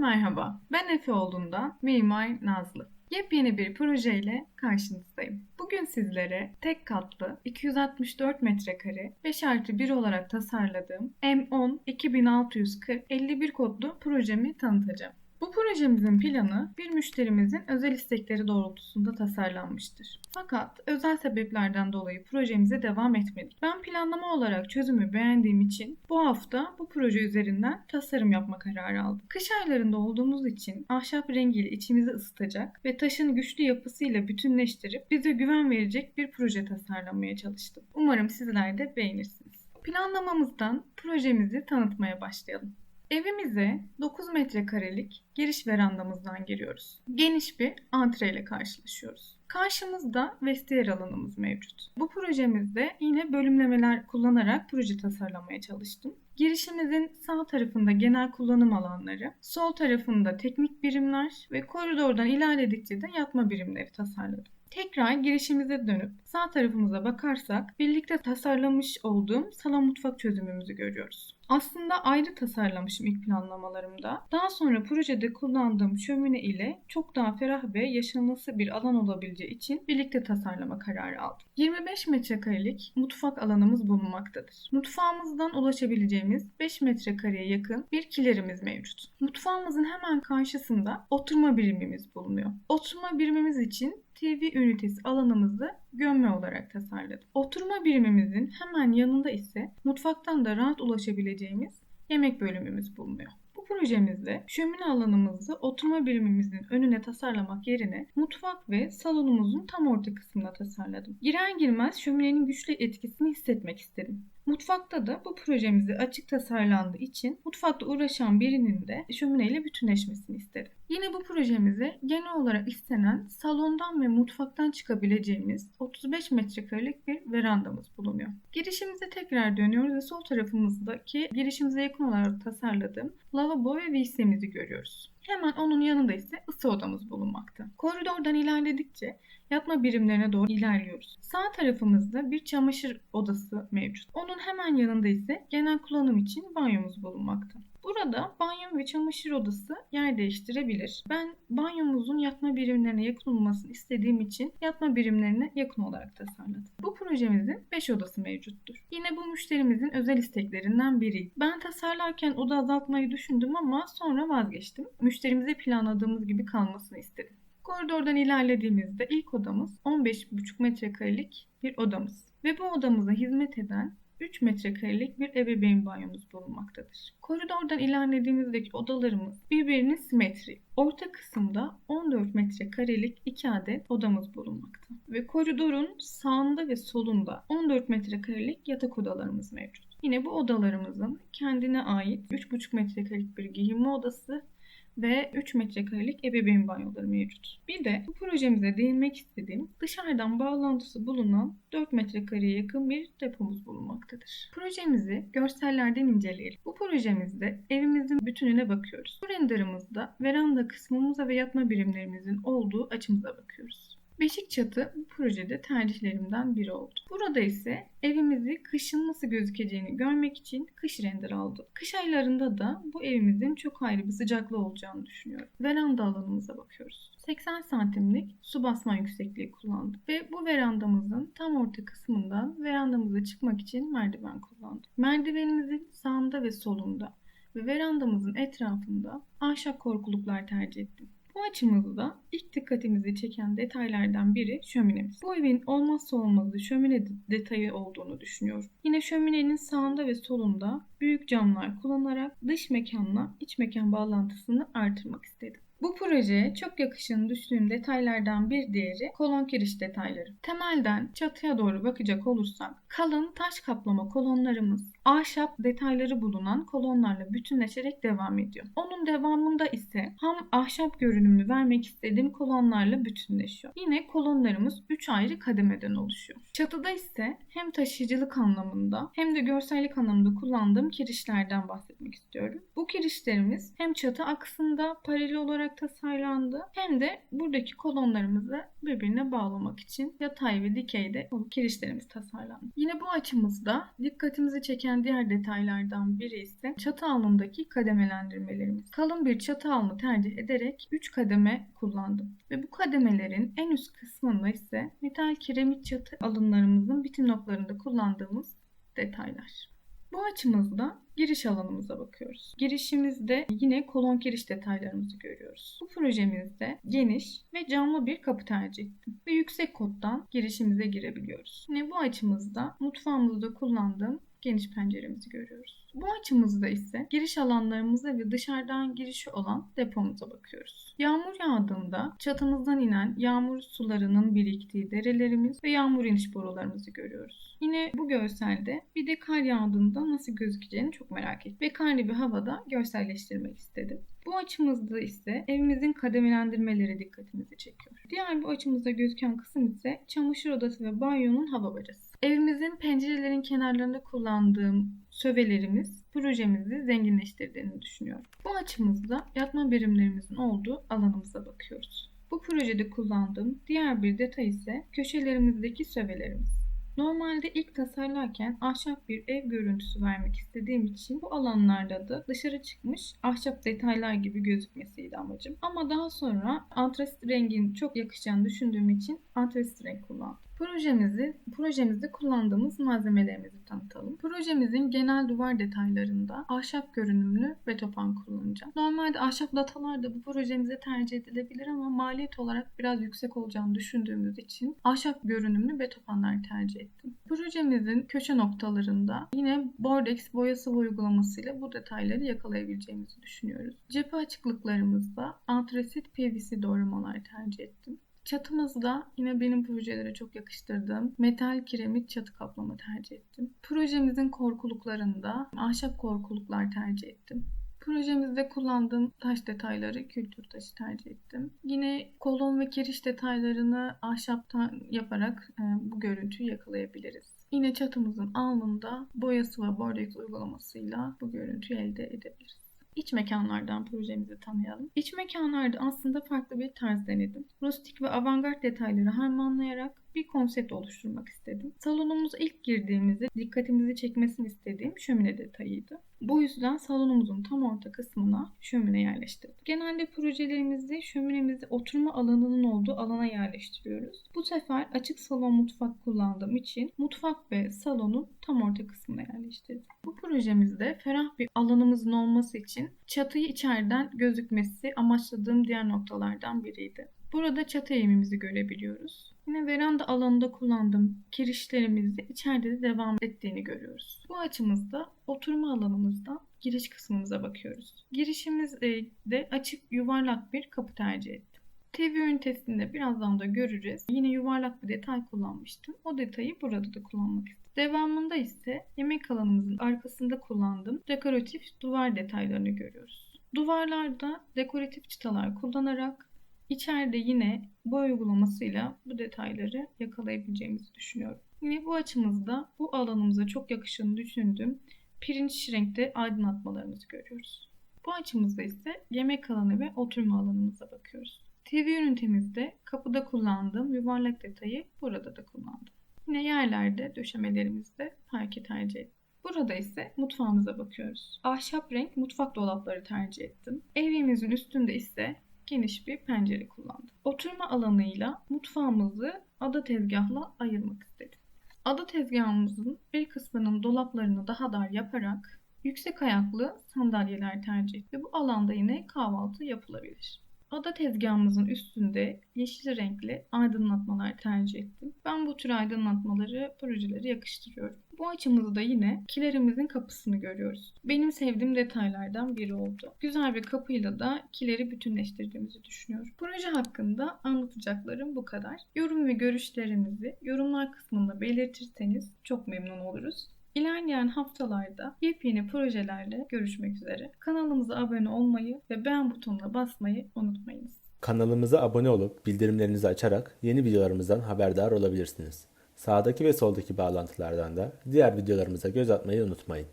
merhaba. Ben Efe olduğunda Mimar Nazlı. Yepyeni bir projeyle karşınızdayım. Bugün sizlere tek katlı 264 metrekare 5 artı 1 olarak tasarladığım M10 2640 51 kodlu projemi tanıtacağım. Bu projemizin planı bir müşterimizin özel istekleri doğrultusunda tasarlanmıştır. Fakat özel sebeplerden dolayı projemize devam etmedik. Ben planlama olarak çözümü beğendiğim için bu hafta bu proje üzerinden tasarım yapma kararı aldım. Kış aylarında olduğumuz için ahşap rengiyle içimizi ısıtacak ve taşın güçlü yapısıyla bütünleştirip bize güven verecek bir proje tasarlamaya çalıştım. Umarım sizler de beğenirsiniz. Planlamamızdan projemizi tanıtmaya başlayalım. Evimize 9 metrekarelik giriş verandamızdan giriyoruz. Geniş bir antreyle karşılaşıyoruz. Karşımızda vestiyer alanımız mevcut. Bu projemizde yine bölümlemeler kullanarak proje tasarlamaya çalıştım. Girişimizin sağ tarafında genel kullanım alanları, sol tarafında teknik birimler ve koridordan ilerledikçe de yatma birimleri tasarladım. Tekrar girişimize dönüp sağ tarafımıza bakarsak birlikte tasarlamış olduğum salon mutfak çözümümüzü görüyoruz. Aslında ayrı tasarlamışım ilk planlamalarımda. Daha sonra projede kullandığım şömine ile çok daha ferah ve yaşanması bir alan olabileceği için birlikte tasarlama kararı aldım. 25 metrekarelik mutfak alanımız bulunmaktadır. Mutfağımızdan ulaşabileceğimiz 5 metrekareye yakın bir kilerimiz mevcut. Mutfağımızın hemen karşısında oturma birimimiz bulunuyor. Oturma birimimiz için TV ünitesi alanımızı gömme olarak tasarladım. Oturma birimimizin hemen yanında ise mutfaktan da rahat ulaşabileceğimiz yemek bölümümüz bulunuyor. Bu projemizde şömine alanımızı oturma birimimizin önüne tasarlamak yerine mutfak ve salonumuzun tam orta kısmına tasarladım. Girer girmez şöminenin güçlü etkisini hissetmek istedim. Mutfakta da bu projemizi açık tasarlandığı için mutfakta uğraşan birinin de şömineyle bütünleşmesini istedim. Yine bu projemize genel olarak istenen salondan ve mutfaktan çıkabileceğimiz 35 metrekarelik bir verandamız bulunuyor. Girişimize tekrar dönüyoruz ve sol tarafımızdaki girişimize yakın olarak tasarladığım lavabo ve WC'mizi görüyoruz. Hemen onun yanında ise ısı odamız bulunmakta. Koridordan ilerledikçe yatma birimlerine doğru ilerliyoruz. Sağ tarafımızda bir çamaşır odası mevcut. Onun hemen yanında ise genel kullanım için banyomuz bulunmakta. Burada banyo ve çamaşır odası yer değiştirebilir. Ben banyomuzun yatma birimlerine yakın olmasını istediğim için yatma birimlerine yakın olarak tasarladım. Bu projemizin 5 odası mevcuttur. Yine bu müşterimizin özel isteklerinden biri. Ben tasarlarken oda azaltmayı düşündüm ama sonra vazgeçtim. Müşterimize planladığımız gibi kalmasını istedim. Koridordan ilerlediğimizde ilk odamız 15,5 metrekarelik bir odamız. Ve bu odamıza hizmet eden 3 metrekarelik bir ebeveyn banyomuz bulunmaktadır. Koridordan ilerlediğimizdeki odalarımız birbirinin simetri. Orta kısımda 14 metrekarelik 2 adet odamız bulunmakta. Ve koridorun sağında ve solunda 14 metrekarelik yatak odalarımız mevcut. Yine bu odalarımızın kendine ait 3,5 metrekarelik bir giyinme odası ve 3 metrekarelik ebeveyn banyoları mevcut. Bir de bu projemize değinmek istediğim dışarıdan bağlantısı bulunan 4 metrekareye yakın bir depomuz bulunmaktadır. Projemizi görsellerden inceleyelim. Bu projemizde evimizin bütününe bakıyoruz. Bu renderımızda veranda kısmımıza ve yatma birimlerimizin olduğu açımıza bakıyoruz. Beşik çatı bu projede tercihlerimden biri oldu. Burada ise evimizi kışın nasıl gözükeceğini görmek için kış render aldım. Kış aylarında da bu evimizin çok ayrı bir sıcaklığı olacağını düşünüyorum. Veranda alanımıza bakıyoruz. 80 santimlik su basma yüksekliği kullandım. Ve bu verandamızın tam orta kısmından verandamıza çıkmak için merdiven kullandım. Merdivenimizin sağında ve solunda ve verandamızın etrafında ahşap korkuluklar tercih ettim. Bu açımızda ilk dikkatimizi çeken detaylardan biri şöminemiz. Bu evin olmazsa olmazı şömine detayı olduğunu düşünüyorum. Yine şöminenin sağında ve solunda büyük camlar kullanarak dış mekanla iç mekan bağlantısını artırmak istedim. Bu projeye çok yakışın düştüğüm detaylardan bir diğeri kolon kiriş detayları. Temelden çatıya doğru bakacak olursak kalın taş kaplama kolonlarımız ahşap detayları bulunan kolonlarla bütünleşerek devam ediyor. Onun devamında ise ham ahşap görünümü vermek istediğim kolonlarla bütünleşiyor. Yine kolonlarımız 3 ayrı kademeden oluşuyor. Çatıda ise hem taşıyıcılık anlamında hem de görsellik anlamında kullandığım kirişlerden bahsetmek istiyorum. Bu kirişlerimiz hem çatı aksında paralel olarak tasarlandı hem de buradaki kolonlarımızı birbirine bağlamak için yatay ve dikeyde kirişlerimiz tasarlandı. Yine bu açımızda dikkatimizi çeken diğer detaylardan biri ise çatı alnındaki kademelendirmelerimiz. Kalın bir çatı alnı tercih ederek 3 kademe kullandım. Ve bu kademelerin en üst kısmında ise metal kiremit çatı alınlarımızın bitim noktalarında kullandığımız detaylar. Bu açımızda giriş alanımıza bakıyoruz. Girişimizde yine kolon giriş detaylarımızı görüyoruz. Bu projemizde geniş ve camlı bir kapı tercih ettim. Ve yüksek koddan girişimize girebiliyoruz. Yine bu açımızda mutfağımızda kullandığım geniş penceremizi görüyoruz. Bu açımızda ise giriş alanlarımıza ve dışarıdan girişi olan depomuza bakıyoruz. Yağmur yağdığında çatımızdan inen yağmur sularının biriktiği derelerimiz ve yağmur iniş borularımızı görüyoruz. Yine bu görselde bir de kar yağdığında nasıl gözükeceğini çok merak ettim ve karlı bir havada görselleştirmek istedim. Bu açımızda ise evimizin kademelendirmeleri dikkatimizi çekiyor. Diğer bu açımızda gözüken kısım ise çamaşır odası ve banyonun hava bacası. Evimizin pencerelerin kenarlarında kullandığım sövelerimiz projemizi zenginleştirdiğini düşünüyorum. Bu açımızda yatma birimlerimizin olduğu alanımıza bakıyoruz. Bu projede kullandığım diğer bir detay ise köşelerimizdeki sövelerimiz. Normalde ilk tasarlarken ahşap bir ev görüntüsü vermek istediğim için bu alanlarda da dışarı çıkmış ahşap detaylar gibi gözükmesiydi amacım. Ama daha sonra antrasit rengin çok yakışacağını düşündüğüm için antrasit renk kullandım. Projemizi, projemizde kullandığımız malzemelerimizi tanıtalım. Projemizin genel duvar detaylarında ahşap görünümlü betopan kullanacağım. Normalde ahşap datalar da bu projemize tercih edilebilir ama maliyet olarak biraz yüksek olacağını düşündüğümüz için ahşap görünümlü betopanlar tercih ettim. Projemizin köşe noktalarında yine Bordex boya sıvı uygulamasıyla bu detayları yakalayabileceğimizi düşünüyoruz. Cephe açıklıklarımızda antrasit PVC doğramalar tercih ettim. Çatımızda yine benim projelere çok yakıştırdığım metal kiremit çatı kaplama tercih ettim. Projemizin korkuluklarında ahşap korkuluklar tercih ettim. Projemizde kullandığım taş detayları kültür taşı tercih ettim. Yine kolon ve kiriş detaylarını ahşaptan yaparak e, bu görüntüyü yakalayabiliriz. Yine çatımızın alnında boyası ve bordex uygulamasıyla bu görüntüyü elde edebiliriz. İç mekanlardan projemizi tanıyalım. İç mekanlarda aslında farklı bir tarz denedim. Rustik ve avantgard detayları harmanlayarak bir konsept oluşturmak istedim. Salonumuza ilk girdiğimizde dikkatimizi çekmesini istediğim şömine detayıydı. Bu yüzden salonumuzun tam orta kısmına şömine yerleştirdik. Genelde projelerimizde şöminemizi oturma alanının olduğu alana yerleştiriyoruz. Bu sefer açık salon mutfak kullandığım için mutfak ve salonun tam orta kısmına yerleştirdim. Bu projemizde ferah bir alanımızın olması için çatıyı içeriden gözükmesi amaçladığım diğer noktalardan biriydi. Burada çatı eğimimizi görebiliyoruz. Yine veranda alanında kullandığım kirişlerimizi içeride de devam ettiğini görüyoruz. Bu açımızda oturma alanımızda giriş kısmımıza bakıyoruz. Girişimizde de açık yuvarlak bir kapı tercih ettim. TV ünitesinde birazdan da göreceğiz. Yine yuvarlak bir detay kullanmıştım. O detayı burada da kullanmak istedim. Devamında ise yemek alanımızın arkasında kullandığım dekoratif duvar detaylarını görüyoruz. Duvarlarda dekoratif çıtalar kullanarak İçeride yine boy uygulamasıyla bu detayları yakalayabileceğimizi düşünüyorum. Yine bu açımızda bu alanımıza çok yakışını düşündüğüm pirinç renkte aydınlatmalarımızı görüyoruz. Bu açımızda ise yemek alanı ve oturma alanımıza bakıyoruz. TV ünitemizde kapıda kullandığım yuvarlak detayı burada da kullandım. Yine yerlerde döşemelerimizde parke tercih ettim. Burada ise mutfağımıza bakıyoruz. Ahşap renk mutfak dolapları tercih ettim. Evimizin üstünde ise geniş bir pencere kullandım. Oturma alanıyla mutfağımızı ada tezgahla ayırmak istedim. Ada tezgahımızın bir kısmının dolaplarını daha dar yaparak yüksek ayaklı sandalyeler tercih ettim. Ve bu alanda yine kahvaltı yapılabilir. Ada tezgahımızın üstünde yeşil renkli aydınlatmalar tercih ettim. Ben bu tür aydınlatmaları projelere yakıştırıyorum. Bu açımızda yine kilerimizin kapısını görüyoruz. Benim sevdiğim detaylardan biri oldu. Güzel bir kapıyla da kileri bütünleştirdiğimizi düşünüyorum. Proje hakkında anlatacaklarım bu kadar. Yorum ve görüşlerinizi yorumlar kısmında belirtirseniz çok memnun oluruz. İlerleyen haftalarda yepyeni projelerle görüşmek üzere. Kanalımıza abone olmayı ve beğen butonuna basmayı unutmayınız. Kanalımıza abone olup bildirimlerinizi açarak yeni videolarımızdan haberdar olabilirsiniz. Sağdaki ve soldaki bağlantılardan da diğer videolarımıza göz atmayı unutmayın.